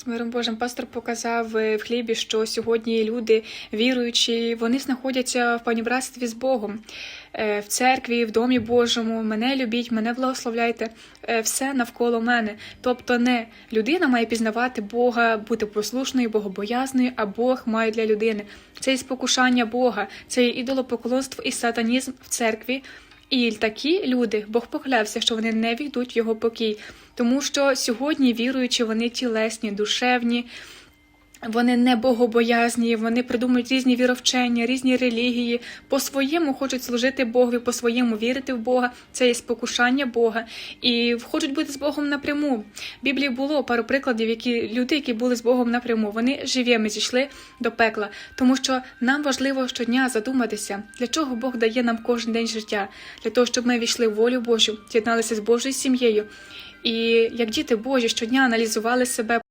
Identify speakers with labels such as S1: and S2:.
S1: З миром Божим пастор показав е, в хлібі, що сьогодні люди віруючі, вони знаходяться в панібратстві з Богом, Е, в церкві, в домі Божому. Мене любіть, мене благословляйте, Е, все навколо мене. Тобто, не людина має пізнавати Бога, бути послушною, богобоязною, а Бог має для людини. Це і спокушання Бога, це і ідолопоклонство і сатанізм в церкві. І такі люди, Бог поклявся, що вони не війдуть в його покій, тому що сьогодні віруючи, вони тілесні, душевні, вони не богобоязні, вони придумують різні віровчення, різні релігії, по-своєму хочуть служити Богові, по-своєму вірити в Бога, це є спокушання Бога, і хочуть бути з Богом напряму. В Біблії було пару прикладів, які люди, які були з Богом напряму, вони живими зійшли до пекла, тому що нам важливо щодня задуматися, для чого Бог дає нам кожен день життя, для того, щоб ми війшли в волю Божу, з'єдналися з Божою сім'єю. І як діти Божі щодня аналізували себе.